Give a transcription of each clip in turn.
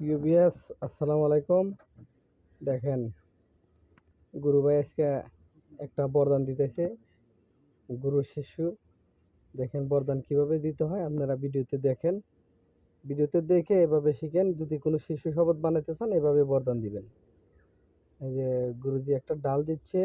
UBS আসসালামু আলাইকুম। দেখেন, গুরু ভাই আজকে একটা বরদান দিতেছে। গুরু শিশু, দেখেন বরদান কীভাবে দিতে হয়, আপনারা ভিডিওতে দেখেন। ভিডিওতে দেখে এভাবে শিখেন, যদি কোনো শিশু শপথ বানাতে চান, এভাবে বরদান দিবেন। এই যে গুরুজি একটা ডাল দিচ্ছে,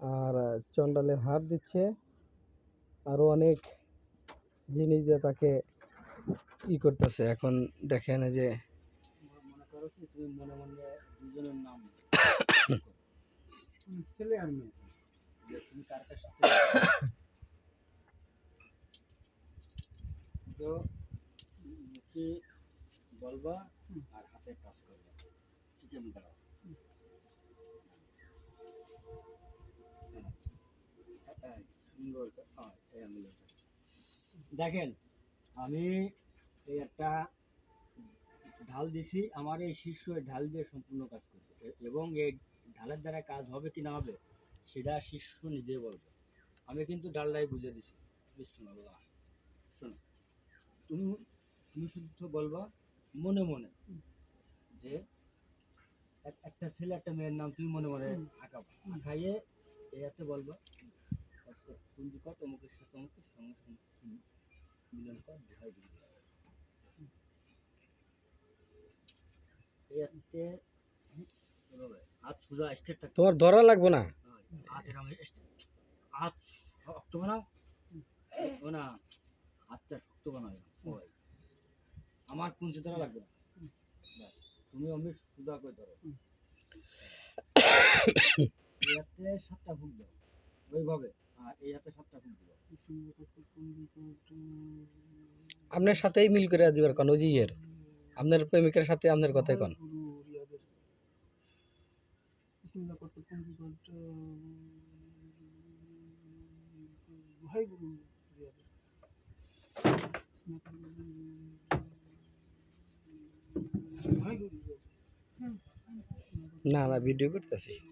আর চন্ডালের হার দিচ্ছে। আরও অনেক জিনিস দিয়ে তাকে ই করতেছে। এখন দেখেন যে মনে মনে মনে আর বলবা আর হাতে কাজ করবা ঠিক আমি হ্যাঁ, দেখেন আমি এই একটা ঢাল দিছি আমার এই শিষ্য ঢাল দিয়ে সম্পূর্ণ কাজ করছে। এবং এই ঢালের দ্বারা কাজ হবে কি না হবে সেটা শিষ্য নিজে বলবে। আমি কিন্তু ডালটাই বুঝে দিছি। বিসমুল্লাহ। শোনো তুমি তুমি শুদ্ধ বলবা মনে মনে যে এক- একটা ছেলে একটা মেয়ের নাম তুমি মনে মনে আঁকাবা। আঁকাইয়ে এতে বলবা কুঞ্জি অমুকের সাথে অমুকের সঙ্গে সঙ্গে মিলন কর থাকতে তোমার ধরা লাগবে না। হাত শক্ত বানাও। না হাতটা শক্ত বানাও সবাই। আমার কুঞ্চি ধরা লাগবে না। তুমি অমনি সোজা করে ধরো। সাতটা ফুক দাও। ওইভাবে। আপনার সাথেই মিল করে দিবার কোন, ওই ইয়ের। আপনার প্রেমিকের সাথে আপনার কথাই কন। না না, ভিডিও করতেছি।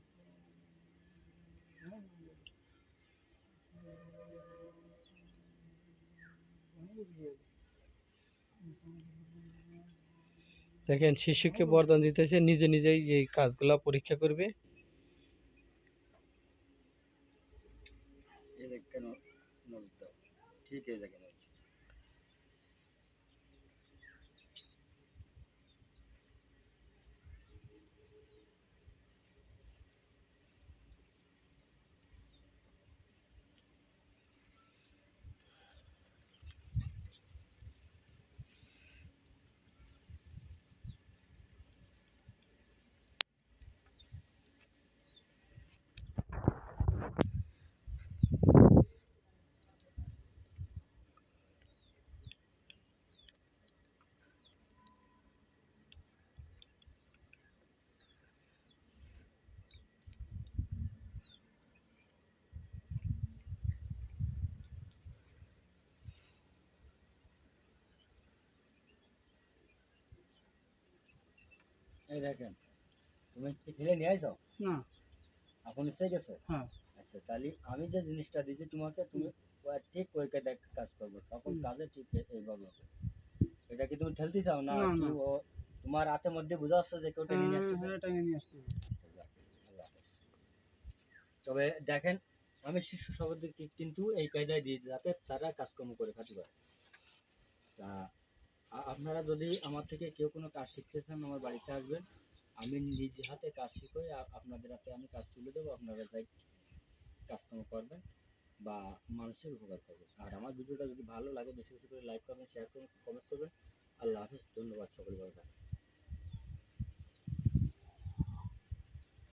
দেখেন শিশুকে বরদান দিতেছে নিজে নিজেই এই কাজগুলা পরীক্ষা করবে। ঠিক এই এই দেখেন তুমি কি নিয়ে আইছো না এসে গেছে হ্যাঁ আচ্ছা তাহলে আমি যে জিনিসটা দিয়েছি তোমাকে তুমি ঠিক ওই কাজে কাজ করবে সকল হুম। কাজে ঠিক এইভাবে হবে এটা কি তুমি ঠেলতে চাও না। ও তোমার হাতের মধ্যে বোঝা যাচ্ছে যে কেউ টেনে নিয়ে আসছে হ্যাঁ নিয়ে। আল্লাহ হাফেজ। তবে দেখেন আমি শিশু সভাপতিকে কিন্তু এই কায়দায় দিই যাতে তারা কাজকর্ম করে খাতে পারে তা আপনারা যদি আমার থেকে কেউ কোনো কাজ শিখতে চান, আমার বাড়িতে আসবেন। আমি নিজ হাতে কাজ শিখে আপনাদের হাতে আমি কাজ তুলে দেবো, আপনারা যাই কাজকর্ম করবেন বা মানুষের উপকার করবেন। আর আমার ভিডিওটা যদি ভালো লাগে, বেশি বেশি করে লাইক করবেন শেয়ার করবেন কমেন্ট করবেন। আল্লাহ হাফিজ, ধন্যবাদ সকল